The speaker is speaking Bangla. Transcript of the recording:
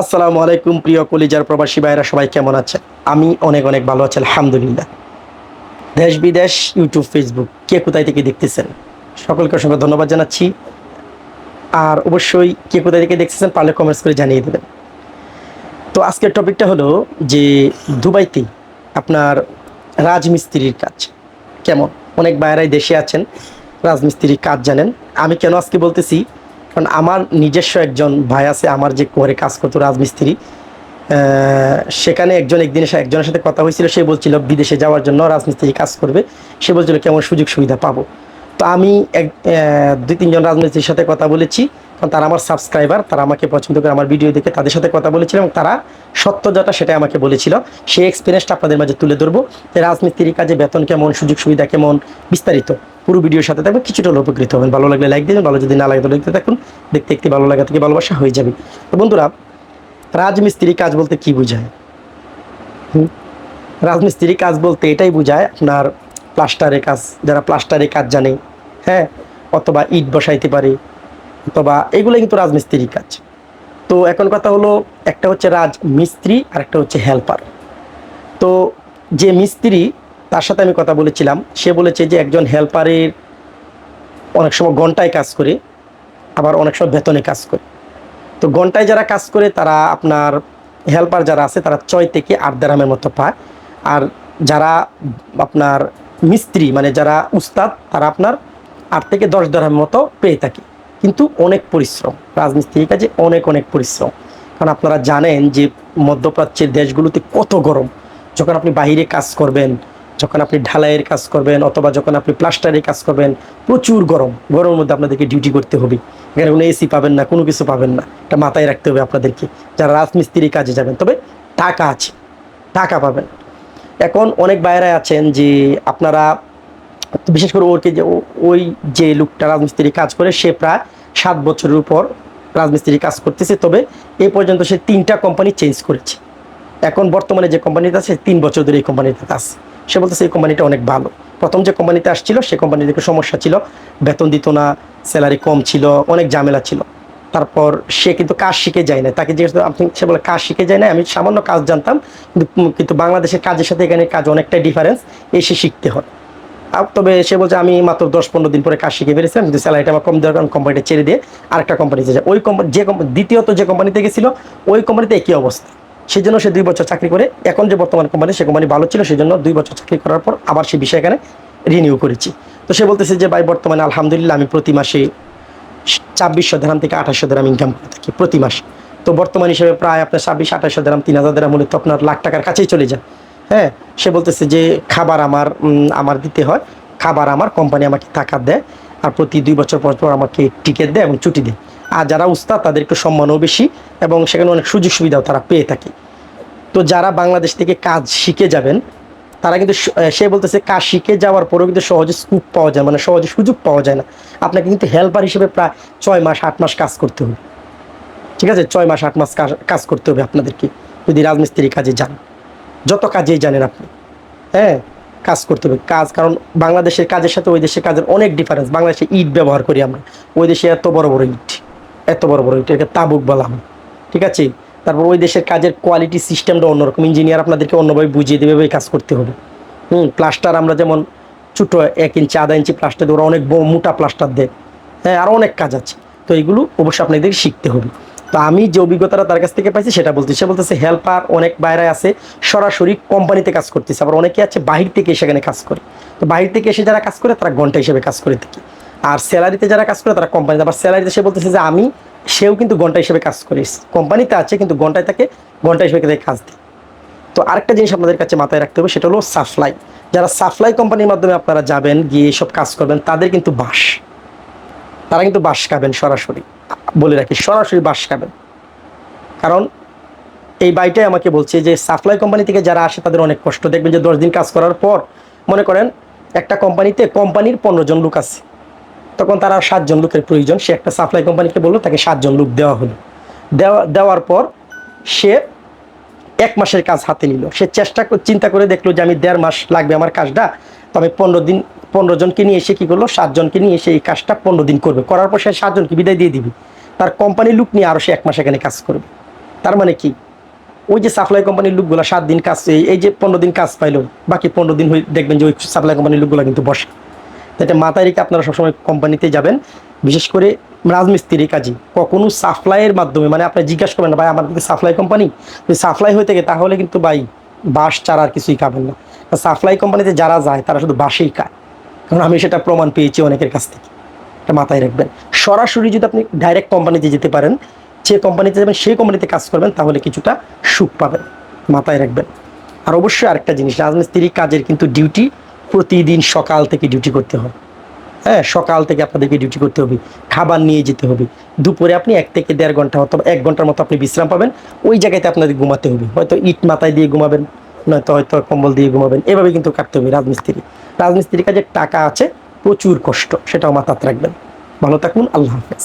আসসালামু আলাইকুম, প্রিয় কলিজার প্রবাসী ভাইরা সবাই কেমন আছে আমি অনেক অনেক ভালো আছি, আলহামদুলিল্লাহ। দেশ বিদেশ, ইউটিউব, ফেসবুক, কে কোথায় থেকে দেখতেছেন? সকলকে অসংখ্য ধন্যবাদ জানাচ্ছি। আর অবশ্যই কে কোথায় থেকে দেখতেছেন, পারলে কমেন্টস করে জানিয়ে দেবেন। তো আজকের টপিকটা হলো যে দুবাইতে আপনার রাজমিস্ত্রির কাজ কেমন? অনেক বাইরাই দেশে আছেন, রাজমিস্ত্রির কাজ জানেন। আমি কেন আজকে বলতেছি কারণ আমার নিজস্ব একজন ভাই আছে, আমার যে করে কাজ করতো রাজমিস্ত্রি সেখানে একজন একদিন এসে একজনের সাথে কথা হয়েছিল, সে বলছিল বিদেশে যাওয়ার জন্য রাজমিস্ত্রি কাজ করবে, সে বলছিল কেমন সুযোগ সুবিধা পাবো। তো আমি এক দুই তিনজন রাজমিস্ত্রির সাথে কথা বলেছি তারা আমার সাবস্ক্রাইবার তারা আমাকে পছন্দ করে আমার ভিডিও দেখে তাদের সাথে কথা বলেছিলাম তারা সত্য যেটা সেটাই আমাকে বলেছিল। সেই এক্সপিরিয়েন্সটা আপনাদের মাঝে তুলে ধরবো যে রাজমিস্ত্রির কাজে বেতন কেমন, সুযোগ সুবিধা কেমন, বিস্তারিত পুরো ভিডিওর সাথে থাকবে কিছুটা উপকৃত হবেন। ভালো লাগলে লাইক দেবেন ভালো যদি না লাগে তো দেখতে থাকুন। দেখতে দেখতে ভালো লাগা থেকে ভালোবাসা হয়ে যাবে। তো বন্ধুরা, রাজমিস্ত্রি কাজ বলতে কি বোঝায়? হুম? রাজমিস্ত্রি কাজ বলতে এটাই বোঝায় আপনার প্লাস্টারের কাজ, যারা প্লাস্টারের কাজ জানে হ্যাঁ? অথবা ইট বসাইতে পারে অথবা এগুলো কিন্তু রাজমিস্ত্রির কাজ। তো এখন কথা হলো, একটা হচ্ছে রাজমিস্ত্রি আর একটা হচ্ছে হেল্পার তো যে মিস্ত্রি, তার সাথে আমি কথা বলেছিলাম, সে বলেছে যে একজন হেল্পারের অনেক সময় ঘন্টায় কাজ করে, আবার অনেক সময় বেতনে কাজ করে। তো ঘন্টায় যারা কাজ করে, তারা আপনার হেল্পার যারা আছে, তারা ছয় থেকে আট দেরামের মতো পায়। আর যারা আপনার মিস্ত্রি মানে যারা উস্তাদ, তারা আপনার আট থেকে দশ দেরামের মতো পেয়ে থাকে। কিন্তু অনেক পরিশ্রম, রাজমিস্ত্রির কাজে অনেক অনেক পরিশ্রম। কারণ আপনারা জানেন যে মধ্যপ্রাচ্যের দেশগুলোতে কত গরম। যখন আপনি বাইরে কাজ করবেন, যখন আপনি ঢালাইয়ের কাজ করবেন অথবা যখন আপনি প্লাস্টারের কাজ করবেন, প্রচুর গরম। গরমের মধ্যে আপনাদেরকে ডিউটি করতে হবে। এখানে কোনো এসি পাবেন না, কোনো কিছু পাবেন না। এটা মাথায় রাখতে হবে আপনাদেরকে। যারা রাজমিস্ত্রির কাজে যাবেন, তবে টাকা আছে, টাকা পাবেন। এখন অনেক বাইরে আছেন যে আপনারা, বিশেষ করে ওরকে যে, ওই যে লোকটা রাজমিস্ত্রি কাজ করে, সে প্রায় সাত বছরের উপর রাজমিস্ত্রি কাজ করতেছে তবে এ পর্যন্ত সে তিনটা কোম্পানি চেঞ্জ করেছে। এখন বর্তমানে যে কোম্পানিতে আছে তিন বছর ধরে এই কোম্পানিতে আছে। সে বলতেছে এই কোম্পানিটা অনেক ভালো। প্রথম যে কোম্পানিতে আসছিল সে কোম্পানিতে একটু সমস্যা ছিল। বেতন দিত না স্যালারি কম ছিল অনেক ঝামেলা ছিল। তারপর সে কিন্তু কাজ শিখে যায় না তাকে করলাম, আপনি সে বলে কাজ শিখে যায় না আমি সামান্য কাজ জানতাম কিন্তু বাংলাদেশের কাজের সাথে এখানে কাজ অনেকটাই ডিফারেন্স এসে শিখতে হয়। তবে সে বলছে, আমি মাত্র দশ পনেরো দিন পরে কাজ শিখে ফেলেছিলাম কিন্তু স্যালারিটা আমার কম দেওয়ার কারণে কোম্পানিটা ছেড়ে দিয়ে আরেকটা কোম্পানিতে যায় ওই কোম্পানি যে দ্বিতীয়ত যে কোম্পানিতে গেছিল, ওই কোম্পানিতে একই অবস্থা। সেই জন্য সে দুই বছর চাকরি করে, এখন যে বর্তমান কোম্পানি সে কোম্পানি ভালো ছিল সেই জন্য দুই বছর চাকরি করার পর আবার সে বিষয় এখানে রিনিউ করেছি। তো সে বলতেছে যে, ভাই, বর্তমানে আলহামদুলিল্লাহ আমি প্রতি মাসে ছাব্বিশশো দেরাম থেকে আঠাশশো দেরাম ইনকাম করে থাকি, প্রতি মাসে। তো বর্তমান হিসেবে প্রায় আপনার ছাব্বিশ আঠাশশো দেরাম তিন হাজার দেরাম তো আপনার লাখ টাকার কাছেই চলে যায়। হ্যাঁ সে বলতেছে যে খাবার আমার আমার দিতে হয়, খাবার আমার কোম্পানি আমাকে টাকা দেয়, আর প্রতি দুই বছর পর পর আমাকে টিকিট দেয় এবং ছুটি দেয়। আর যারা উস্তাদ তাদের একটু সম্মানও বেশি এবং সেখানে অনেক সুযোগ সুবিধাও তারা পেয়ে থাকে। তো যারা বাংলাদেশ থেকে কাজ শিখে যাবেন, তারা কিন্তু সে বলতেছে কাজ শিখে যাওয়ার পরেও কিন্তু সহজে স্কুপ পাওয়া যায় মানে সহজে সুযোগ পাওয়া যায় না। আপনাকে কিন্তু হেল্পার হিসেবে প্রায় ছয় মাস, আট মাস কাজ করতে হবে। ঠিক আছে? ছয় মাস, আট মাস কাজ- করতে হবে আপনাদেরকে, যদি রাজমিস্ত্রি কাজে যান। যত কাজেই জানেন আপনি হ্যাঁ? কাজ করতে হবে। কাজ, কারণ বাংলাদেশের কাজের সাথে ওই দেশের কাজের অনেক ডিফারেন্স বাংলাদেশে ইট ব্যবহার করি আমরা। ওই দেশে এত বড় বড় ইট, এত বড় বড় ইট। এটাকে তাবুক বলা হয়। ঠিক আছে? তারপর ওই দেশের কাজের কোয়ালিটি সিস্টেমটা অন্যরকম। ইঞ্জিনিয়ার আপনাদেরকে অন্যভাবে বুঝিয়ে দেবে এই কাজ করতে হবে। হুম? প্লাস্টার আমরা যেমন ছোটো এক ইঞ্চি আধা ইঞ্চি প্লাস্টার দিই ওরা অনেক মোটা প্লাস্টার দেয়। হ্যাঁ? আরও অনেক কাজ আছে। তো এইগুলো অবশ্যই আপনাদেরকে শিখতে হবে। তো আমি যে অভিজ্ঞতাটা তার কাছ থেকে পাইছি, সেটা বলতে সে বলতেছে হেল্পার অনেক বাইরে আছে, সরাসরি কোম্পানিতে কাজ করতেছে। আবার অনেকে আছে বাহির থেকে সেখানে কাজ করে। তো বাহির থেকে এসে যারা কাজ করে, তারা ঘণ্টা হিসেবে কাজ করে থাকে। আর স্যালারিতে যারা কাজ করে, তারা কোম্পানিতে। আবার স্যালারিতে সে বলতেছে যে, আমি, সেও কিন্তু ঘণ্টা হিসেবে কাজ করে। কোম্পানিতে আছে, কিন্তু ঘন্টায় তাকে ঘণ্টা হিসেবে তাকে কাজ দিই তো আরেকটা জিনিস আপনাদের কাছে মাথায় রাখতে হবে, সেটা হলো সাপ্লাই। যারা সাপ্লাই কোম্পানির মাধ্যমে আপনারা যাবেন, গিয়ে এসব কাজ করবেন, তাদের কিন্তু বাস তারা কিন্তু বাস খাবেন সরাসরি। বলে রাখি, সরাসরি বাস খাবেন। কারণ এই বাইটাই আমাকে বলছে যে সাপ্লাই কোম্পানি থেকে যারা আসে তাদের অনেক কষ্ট। দেখবেন যে দশ দিন কাজ করার পর মনে করেন একটা কোম্পানিতে কোম্পানির পনেরো জন লোক আছে। তখন তারা সাতজন লোকের প্রয়োজন। সে একটা সাপ্লাই কোম্পানিকে বলল, তাকে সাতজন লোক দেওয়া হলো। দেওয়া, দেওয়ার পর সে এক মাসের কাজ হাতে নিল। সে চেষ্টা চিন্তা করে দেখল যে, আমি দেড় মাস লাগবে আমার কাজটা, তো আমি পনেরো দিন, পনেরো জনকে নিয়ে এসে কী করল? সাতজনকে নিয়ে এসে এই কাজটা পনেরো দিন করবে। করার পর সে সাতজনকে বিদায় দিয়ে দিবি। তার কোম্পানির লুক নিয়ে আরও সে এক মাস এখানে কাজ করবে। তার মানে কি? ওই যে সাপ্লাই কোম্পানির লোকগুলো সাত দিন কাজ, এই- যে পনেরো দিন কাজ পাইলো, বাকি পনেরো দিন দেখবেন যে ওই সাপ্লাই কোম্পানির লোকগুলো কিন্তু বসে। এটা মাথায় রেখে আপনারা সবসময় কোম্পানিতে যাবেন। বিশেষ করে রাজমিস্ত্রি কাজী কখনো সাপ্লাইয়ের মাধ্যমে মানে আপনি জিজ্ঞাসা করবেন না, ভাই, আমার সাপ্লাই কোম্পানি যদি সাপ্লাই হয়ে থাকে, তাহলে কিন্তু ভাই বাস ছাড়া আর কিছুই খাবেন না। সাপ্লাই কোম্পানিতে যারা যায়, তারা শুধু বাসেই খায়। কারণ আমি সেটা প্রমাণ পেয়েছি অনেকের কাছ থেকে। এটা মাথায় রাখবেন। সরাসরি যদি আপনি ডাইরেক্ট কোম্পানিতে যেতে পারেন, যে কোম্পানিতে যাবেন, সেই কোম্পানিতে কাজ করবেন, তাহলে কিছুটা সুখ পাবেন। মাথায় রাখবেন। আর অবশ্যই আরেকটা জিনিস, রাজমিস্ত্রি কাজের কিন্তু ডিউটি প্রতিদিন সকাল থেকে ডিউটি করতে হয় হ্যাঁ সকাল থেকে আপনাদেরকে ডিউটি করতে হবে, খাবার নিয়ে যেতে হবে। দুপুরে আপনি এক থেকে দেড় ঘণ্টা অথবা এক ঘণ্টার মতো আপনি বিশ্রাম পাবেন, ওই জায়গাতে আপনাদের ঘুমাতে হবে। হয়তো ইট মাথায় দিয়ে ঘুমাবেন, নয়তো হয়তো কম্বল দিয়ে ঘুমাবেন, এভাবে কিন্তু কাটতে হবে রাজমিস্ত্রি। রাজমিস্ত্রির কাজে টাকা আছে প্রচুর কষ্ট সেটাও মাথাতে রাখবেন। ভালো থাকুন আল্লাহ হাফেজ।